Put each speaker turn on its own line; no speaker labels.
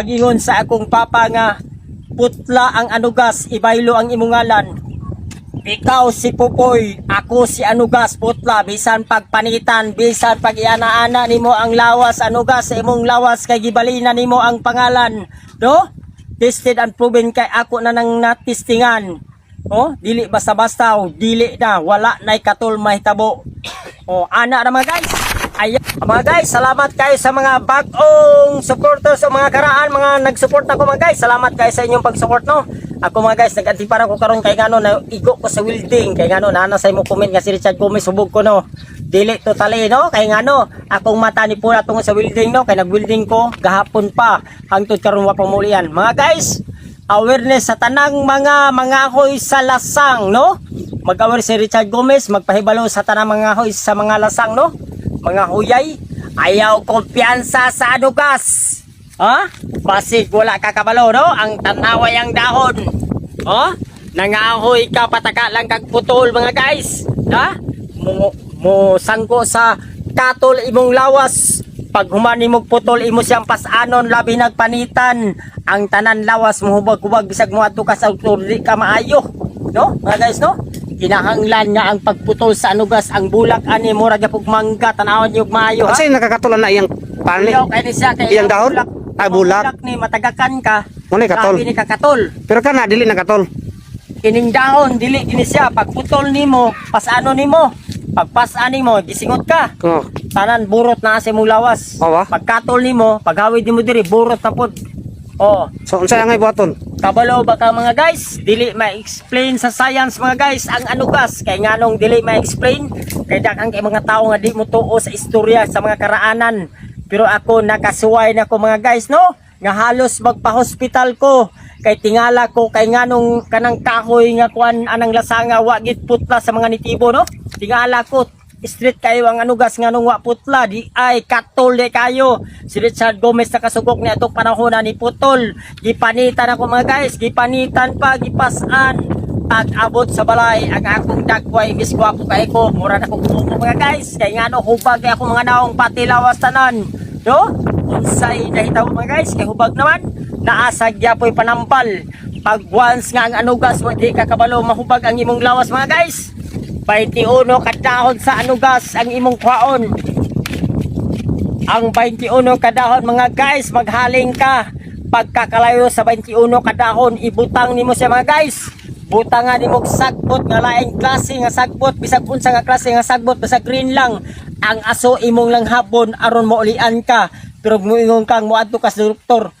Pagingon sa akong papa nga putla ang anugas, ibaylo ang imungalan. Ikaw si Pupoy, ako si Anugas Putla, bisan pagpanitan, bisan pag iana-ana nimo ang lawas Anugas sa imong lawas kay gibalina nimo ang pangalan. No? Tested and proven kay ako na nang natistingan. Oh, dili basta-basta, oh, dili na, wala na'y katul mahitabo. Oh, ana na mga guys. Ayan. Mga guys, salamat kayo sa mga bagong supporters sa mga karaan, mga nag-support na ko mga guys. Salamat kayo sa inyong pag-support no. Ako mga guys, nag-antipara ko karon kay ngano na igo ko sa welding kay ngano na sa mo comment nga si Richard Gomez subog ko no. Dili totally no kay ngano akong mata ni pula tungo sa welding no kay nag-welding ko gahapon pa hangtod karon wa pamulian. Mga guys, awareness sa tanang mga mga hoy sa lasang no. Mag-aware si Richard Gomez magpahibalo sa tanang mga hoy sa mga lasang no mga huyay, ayaw kumpiyansa sa adugas. Ha? Basig wala ka kabalo, no? Ang tanaway ang dahon. Ha? Nangahoy ka pataka lang kag putol mga guys. Ha? Mo, mo sangko sa katol imong lawas. Pag humani mo putol imo siyang pasanon labi nagpanitan. Ang tanan lawas mo hubag-hubag bisag mo adto ka sa ka maayo. No? Mga guys, no? Kinahanglan nga ang pagputol sa anugas ang bulak ani mura gyapon mangga tanawon yung maayo ha
Kasi nakakatulan na iyang.
Ayaw kay ni siya kay
Iyang dahon? Ay, bulak.
ni matagakan ka
Muna katol.
ni kakatol
Pero kana dili nakatol.
kining dahon dili kini siya pagputol nimo pasano nimo pagpasan nimo gisingot ka
Oh.
tanan burot na sa imong lawas
Awa.
pagkatol nimo paghawid nimo diri burot na pod oh
So unsa nga ibuhaton?
Kabalo ba ka mga guys? Dili ma-explain sa science mga guys ang anugas kay nganong dili ma-explain kay daghang kay mga tao nga di mo tuo sa istorya sa mga karaanan. Pero ako nakasuway na ko mga guys no nga halos magpa-hospital ko kay tingala ko kay nganong kanang kahoy nga kuan anang lasanga wa gid putla sa mga nitibo no. Tingala ko street kayo ang anugas nga nung wa putla di ay katol di kayo. Si Richard Gomez nakasugok ni atong panahon na ni putol. Gipanitan ako mga guys gipanitan pa gipasan. Pag abot sa balay ang akong dagway bis gwapo kay ko mura na kong kuko mga guys. Kay ngano hubag kay ako mga naong pati lawas tanan. No? Unsay nahitaw mga guys kay hubag naman. Naasag gyapoy panampal. Pag once nga ang anugas mo di kakabalo mahubag ang imong lawas mga guys 21 kadahon sa anugas ang imong kwaon. Ang 21 kadahon mga guys, maghaling ka. Pagkakalayo sa 21 kadahon, ibutang nimo siya mga guys. Butangan nimo sagbot nga laing klase nga sagbot, bisag unsa nga klase nga sagbot, basta green lang. Ang aso imong lang habon aron maulian ka. Pero muingon kang moadto ka sa doktor.